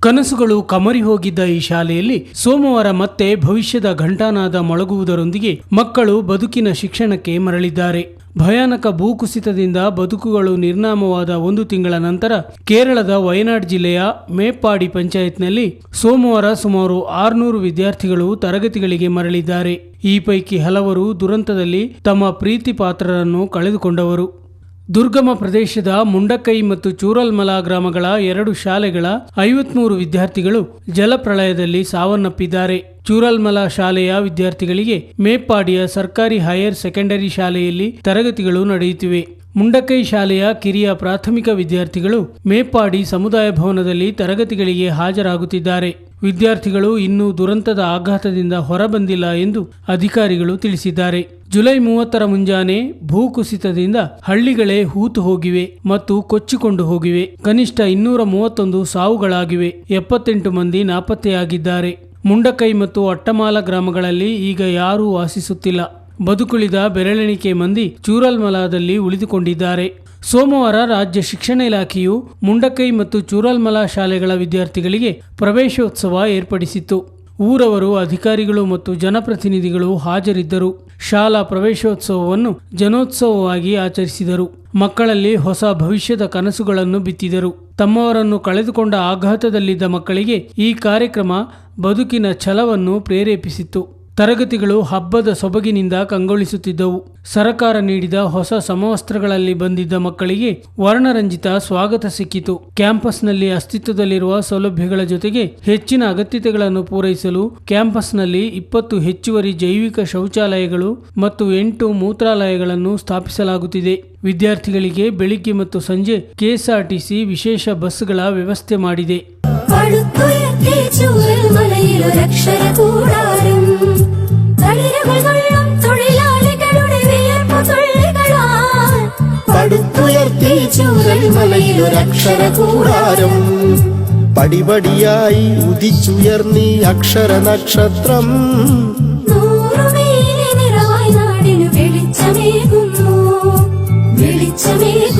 ಕನಸುಗಳು ಕಮರಿ ಹೋಗಿದ್ದ ಈ ಶಾಲೆಯಲ್ಲಿ ಸೋಮವಾರ ಮತ್ತೆ ಭವಿಷ್ಯದ ಘಂಟಾನಾದ ಮೊಳಗುವುದರೊಂದಿಗೆ ಮಕ್ಕಳು ಬದುಕಿನ ಶಿಕ್ಷಣಕ್ಕೆ ಮರಳಿದ್ದಾರೆ. ಭಯಾನಕ ಭೂಕುಸಿತದಿಂದ ಬದುಕುಗಳು ನಿರ್ನಾಮವಾದ ಒಂದು ತಿಂಗಳ ನಂತರ ಕೇರಳದ ವಯನಾಡ್ ಜಿಲ್ಲೆಯ ಮೇಪ್ಪಾಡಿ ಪಂಚಾಯತ್ನಲ್ಲಿ ಸೋಮವಾರ ಸುಮಾರು ಆರುನೂರು ವಿದ್ಯಾರ್ಥಿಗಳು ತರಗತಿಗಳಿಗೆ ಮರಳಿದ್ದಾರೆ. ಈ ಪೈಕಿ ಹಲವರು ದುರಂತದಲ್ಲಿ ತಮ್ಮ ಪ್ರೀತಿ ಪಾತ್ರರನ್ನು ಕಳೆದುಕೊಂಡವರು. ದುರ್ಗಮ ಪ್ರದೇಶದ ಮುಂಡಕೈ ಮತ್ತು ಚೂರಲ್ಮಲ ಗ್ರಾಮಗಳ ಎರಡು ಶಾಲೆಗಳ ಐವತ್ಮೂರು ವಿದ್ಯಾರ್ಥಿಗಳು ಜಲಪ್ರಳಯದಲ್ಲಿ ಸಾವನ್ನಪ್ಪಿದ್ದಾರೆ. ಚೂರಲ್ಮಲ ಶಾಲೆಯ ವಿದ್ಯಾರ್ಥಿಗಳಿಗೆ ಮೇಪ್ಪಾಡಿಯ ಸರ್ಕಾರಿ ಹೈಯರ್ ಸೆಕೆಂಡರಿ ಶಾಲೆಯಲ್ಲಿ ತರಗತಿಗಳು ನಡೆಯುತ್ತಿವೆ. ಮುಂಡಕೈ ಶಾಲೆಯ ಕಿರಿಯ ಪ್ರಾಥಮಿಕ ವಿದ್ಯಾರ್ಥಿಗಳು ಮೇಪ್ಪಾಡಿ ಸಮುದಾಯ ಭವನದಲ್ಲಿ ತರಗತಿಗಳಿಗೆ ಹಾಜರಾಗುತ್ತಿದ್ದಾರೆ. ವಿದ್ಯಾರ್ಥಿಗಳು ಇನ್ನೂ ದುರಂತದ ಆಘಾತದಿಂದ ಹೊರಬಂದಿಲ್ಲ ಎಂದು ಅಧಿಕಾರಿಗಳು ತಿಳಿಸಿದ್ದಾರೆ. ಜುಲೈ ಮೂವತ್ತರ ಮುಂಜಾನೆ ಭೂಕುಸಿತದಿಂದ ಹಳ್ಳಿಗಳೇ ಹೂತು ಹೋಗಿವೆ ಮತ್ತು ಕೊಚ್ಚಿಕೊಂಡು ಹೋಗಿವೆ. ಕನಿಷ್ಠ ಇನ್ನೂರ ಮೂವತ್ತೊಂದು ಸಾವುಗಳಾಗಿವೆ. ಎಪ್ಪತ್ತೆಂಟು ಮಂದಿ ನಾಪತ್ತೆಯಾಗಿದ್ದಾರೆ. ಮುಂಡಕೈ ಮತ್ತು ಅಟ್ಟಮಾಲ ಗ್ರಾಮಗಳಲ್ಲಿ ಈಗ ಯಾರೂ ವಾಸಿಸುತ್ತಿಲ್ಲ. ಬದುಕುಳಿದ ಬೆರಳೆಣಿಕೆ ಮಂದಿ ಚೂರಲ್ಮಲಾದಲ್ಲಿ ಉಳಿದುಕೊಂಡಿದ್ದಾರೆ. ಸೋಮವಾರ ರಾಜ್ಯ ಶಿಕ್ಷಣ ಇಲಾಖೆಯು ಮುಂಡಕೈ ಮತ್ತು ಚೂರಲ್ಮಲ ಶಾಲೆಗಳ ವಿದ್ಯಾರ್ಥಿಗಳಿಗೆ ಪ್ರವೇಶೋತ್ಸವ ಏರ್ಪಡಿಸಿತ್ತು. ಊರವರು ಅಧಿಕಾರಿಗಳು ಮತ್ತು ಜನಪ್ರತಿನಿಧಿಗಳು ಹಾಜರಿದ್ದರು. ಶಾಲಾ ಪ್ರವೇಶೋತ್ಸವವನ್ನು ಜನೋತ್ಸವವಾಗಿ ಆಚರಿಸಿದರು. ಮಕ್ಕಳಲ್ಲಿ ಹೊಸ ಭವಿಷ್ಯದ ಕನಸುಗಳನ್ನು ಬಿತ್ತಿದರು. ತಮ್ಮವರನ್ನು ಕಳೆದುಕೊಂಡ ಆಘಾತದಲ್ಲಿದ್ದ ಮಕ್ಕಳಿಗೆ ಈ ಕಾರ್ಯಕ್ರಮ ಬದುಕಿನ ಛಲವನ್ನು ಪ್ರೇರೇಪಿಸಿತ್ತು. ತರಗತಿಗಳು ಹಬ್ಬದ ಸೊಬಗಿನಿಂದ ಕಂಗೊಳಿಸುತ್ತಿದ್ದವು. ಸರಕಾರ ನೀಡಿದ ಹೊಸ ಸಮವಸ್ತ್ರಗಳಲ್ಲಿ ಬಂದಿದ್ದ ಮಕ್ಕಳಿಗೆ ವರ್ಣರಂಜಿತ ಸ್ವಾಗತ ಸಿಕ್ಕಿತು. ಕ್ಯಾಂಪಸ್ನಲ್ಲಿ ಅಸ್ತಿತ್ವದಲ್ಲಿರುವ ಸೌಲಭ್ಯಗಳ ಜೊತೆಗೆ ಹೆಚ್ಚಿನ ಅಗತ್ಯತೆಗಳನ್ನು ಪೂರೈಸಲು ಕ್ಯಾಂಪಸ್ನಲ್ಲಿ ಇಪ್ಪತ್ತು ಹೆಚ್ಚುವರಿ ಜೈವಿಕ ಶೌಚಾಲಯಗಳು ಮತ್ತು ಎಂಟು ಮೂತ್ರಾಲಯಗಳನ್ನು ಸ್ಥಾಪಿಸಲಾಗುತ್ತಿದೆ. ವಿದ್ಯಾರ್ಥಿಗಳಿಗೆ ಬೆಳಿಗ್ಗೆ ಮತ್ತು ಸಂಜೆ ಕೆಎಸ್ಆರ್ಟಿಸಿ ವಿಶೇಷ ಬಸ್ಗಳ ವ್ಯವಸ್ಥೆ ಮಾಡಿದೆ. പടുത്തുയർത്തി പടിപടിയായി ഉദിച്ചുയർന്നി അക്ഷര നക്ഷത്രം വെളിച്ചമേകുന്നു. വെളിച്ചമേകുന്നു.